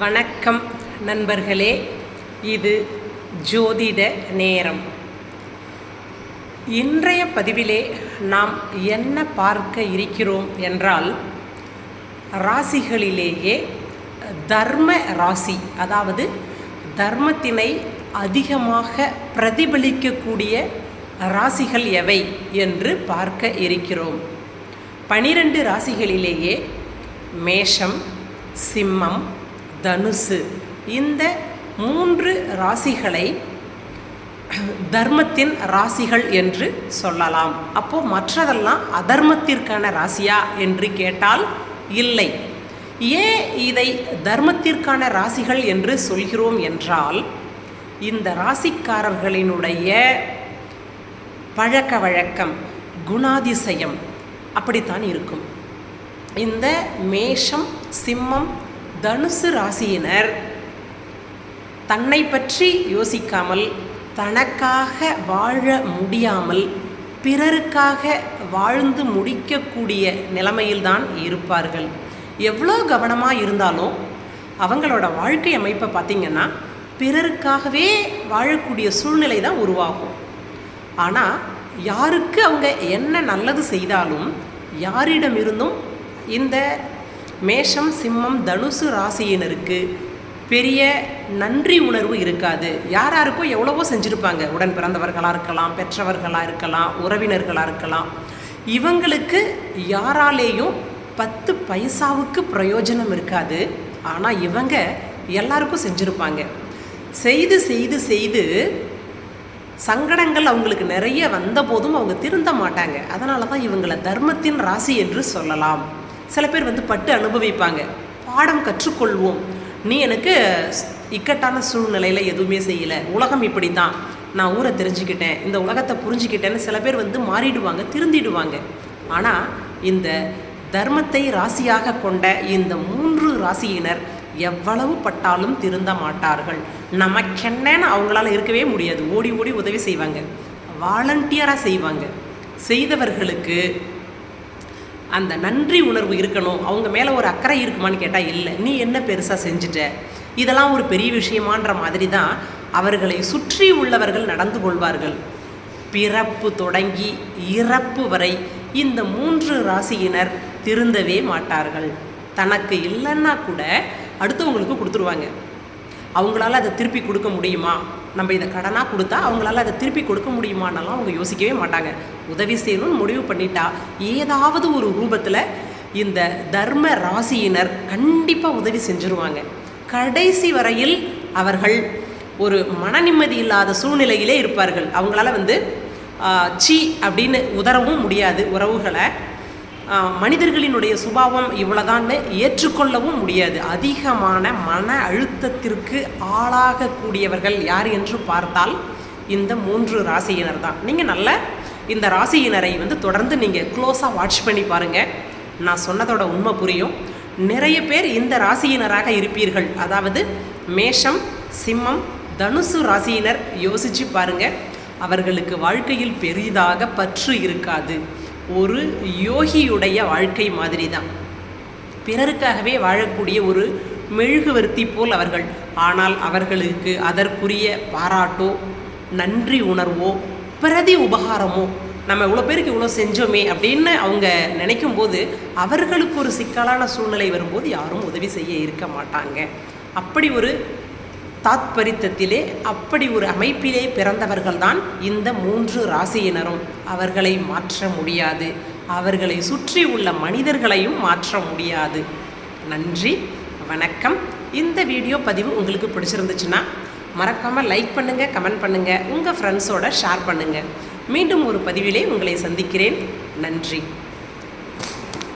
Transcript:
வணக்கம் நண்பர்களே. இது ஜோதிட நேரம். இன்றைய பதிவிலே நாம் என்ன பார்க்க இருக்கிறோம் என்றால் ராசிகளிலேயே தர்ம ராசி அதாவது தர்மத்தினை அதிகமாக பிரதிபலிக்கக்கூடிய ராசிகள் எவை என்று பார்க்க இருக்கிறோம். பனிரெண்டு ராசிகளிலேயே மேஷம் சிம்மம் தனுசு. இந்த மூன்று ராசிகளை தர்மத்தின் ராசிகள் என்று சொல்லலாம். அப்போ மற்றதெல்லாம் அதர்மத்திற்கான ராசியா என்று கேட்டால் இல்லை. ஏன் இதை தர்மத்திற்கான ராசிகள் என்று சொல்கிறோம் என்றால் இந்த ராசிக்காரர்களினுடைய பழக்க வழக்கம் குணாதிசயம் அப்படித்தான் இருக்கும். இந்த மேஷம் சிம்மம் தனுசு ராசியினர் தன்னை பற்றி யோசிக்காமல் தனக்காக வாழ முடியாமல் பிறருக்காக வாழ்ந்து முடிக்கக்கூடிய நிலைமையில்தான் இருப்பார்கள். எவ்வளோ கவனமாக இருந்தாலும் அவங்களோட வாழ்க்கை அமைப்பை பார்த்திங்கன்னா பிறருக்காகவே வாழக்கூடிய சூழ்நிலை தான் உருவாகும். ஆனால் யாருக்கு அவங்க என்ன நல்லது செய்தாலும் யாரிடமிருந்தும் இந்த மேஷம் சிம்மம் தனுசு ராசியினருக்கு பெரிய நன்றி உணர்வு இருக்காது. யார் யாருக்கோ எவ்வளவோ செஞ்சுருப்பாங்க. உடன் பிறந்தவர்களாக இருக்கலாம் பெற்றவர்களாக இருக்கலாம் உறவினர்களாக இருக்கலாம். இவங்களுக்கு யாராலேயும் பத்து பைசாவுக்கு பிரயோஜனம் இருக்காது. ஆனால் இவங்க எல்லாருக்கும் செஞ்சுருப்பாங்க. செய்து செய்து செய்து சங்கடங்கள் அவங்களுக்கு நிறைய வந்த போதும் அவங்க திருந்த மாட்டாங்க. அதனால தான் இவங்களை தர்மத்தின் ராசி என்று சொல்லலாம். சில பேர் வந்து பட்டு அனுபவிப்பாங்க. பாடம் கற்றுக்கொள்வோம். நீ எனக்கு இக்கட்டான சூழ்நிலையில் எதுவுமே செய்யலை. உலகம் இப்படி தான் நான் ஊரை தெரிஞ்சுக்கிட்டேன். இந்த உலகத்தை புரிஞ்சுக்கிட்டேன்னு சில பேர் வந்து மாறிடுவாங்க திருந்திடுவாங்க. ஆனால் இந்த தர்மத்தை ராசியாக கொண்ட இந்த மூன்று ராசியினர் எவ்வளவு பட்டாலும் திருந்த மாட்டார்கள். நமக்கென்னன்னு அவங்களால இருக்கவே முடியாது. ஓடி ஓடி உதவி செய்வாங்க. வாலண்டியராக செய்வாங்க. செய்தவர்களுக்கு அந்த நன்றி உணர்வு இருக்கணும். அவங்க மேலே ஒரு அக்கறை இருக்குமான்னு கேட்டால் இல்லை. நீ என்ன பெருசாக செஞ்சுட்ட? இதெல்லாம் ஒரு பெரிய விஷயமான்ற மாதிரி தான் அவர்களை சுற்றி உள்ளவர்கள் நடந்து கொள்வார்கள். பிறப்பு தொடங்கி இறப்பு வரை இந்த மூன்று ராசியினர் திருந்தவே மாட்டார்கள். தனக்கு இல்லைன்னா கூட அடுத்தவங்களுக்கு கொடுத்துருவாங்க. அவங்களால அதை திருப்பி கொடுக்க முடியுமா? நம்ம இதை கடனாக கொடுத்தா அவங்களால அதை திருப்பி கொடுக்க முடியுமானாலும் அவங்க யோசிக்கவே மாட்டாங்க. உதவி செய்யணும்னு முடிவு பண்ணிட்டா ஏதாவது ஒரு ரூபத்தில் இந்த தர்ம ராசியினர் கண்டிப்பாக உதவி செஞ்சுருவாங்க. கடைசி வரையில் அவர்கள் ஒரு மன நிம்மதி இல்லாத சூழ்நிலையிலே இருப்பார்கள். அவங்களால வந்து சி அப்படின்னு உதறவும் முடியாது உறவுகளை. மனிதர்களினுடைய சுபாவம் இவ்வளோதான்னு ஏற்றுக்கொள்ளவும் முடியாது. அதிகமான மன அழுத்தத்திற்கு ஆளாகக்கூடியவர்கள் யார் என்று பார்த்தால் இந்த மூன்று ராசியினர் தான் நீங்கள் நல்ல இந்த ராசியினரை வந்து தொடர்ந்து நீங்கள் க்ளோஸாக வாட்ச் பண்ணி பாருங்கள் நான் சொன்னதோட உண்மை புரியும். நிறைய பேர் இந்த ராசியினராக இருப்பீர்கள். அதாவது மேஷம் சிம்மம் தனுசு ராசியினர் யோசித்து பாருங்கள் அவர்களுக்கு வாழ்க்கையில் பெரிதாக பற்று இருக்காது. ஒரு யோகியுடைய வாழ்க்கை மாதிரி தான் பிறருக்காகவே வாழக்கூடிய ஒரு மெழுகுவர்த்தி போல் அவர்கள். ஆனால் அவர்களுக்கு அதற்குரிய பாராட்டோ நன்றி உணர்வோ பிரதி உபகாரமோ நம்ம இவ்வளோ பேருக்கு இவ்வளோ செஞ்சோமே அப்படின்னு அவங்க நினைக்கும் போது அவர்களுக்கு ஒரு சிக்கலான சூழ்நிலை வரும்போது யாரும் உதவி செய்ய இருக்க மாட்டாங்க. அப்படி ஒரு தாத்பரித்தத்திலே அப்படி ஒரு அமைப்பிலே பிறந்தவர்கள்தான் இந்த மூன்று ராசியினரும். அவர்களை மாற்ற முடியாது. அவர்களை சுற்றி உள்ள மனிதர்களையும் மாற்ற முடியாது. நன்றி வணக்கம். இந்த வீடியோ பதிவு உங்களுக்கு பிடிச்சிருந்துச்சுன்னா மறக்காமல் லைக் பண்ணுங்கள் கமெண்ட் பண்ணுங்கள் உங்கள் ஃப்ரெண்ட்ஸோட ஷேர் பண்ணுங்கள் மீண்டும் ஒரு பதிவிலே உங்களை சந்திக்கிறேன். நன்றி.